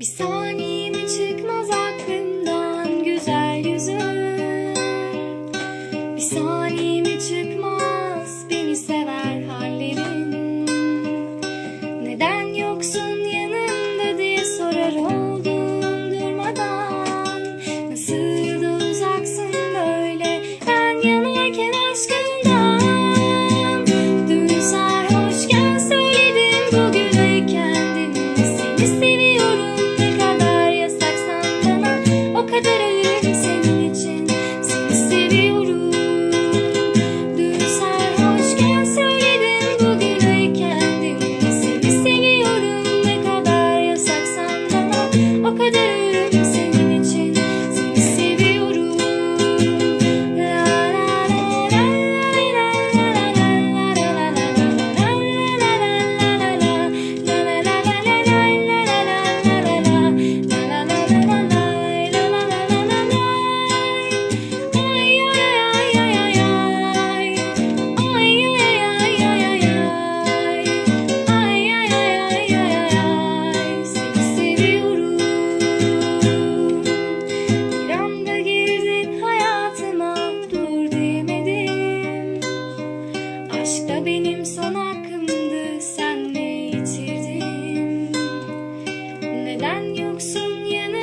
Bir saniyemi çıkmaz aklımdan güzel yüzün? Bir saniyemi çıkmaz beni sever hallerin? Neden yoksun yanımda diye sorarım. que Aşk da benim son hakkımdı sen ne yitirdin? Neden yoksun yanımda?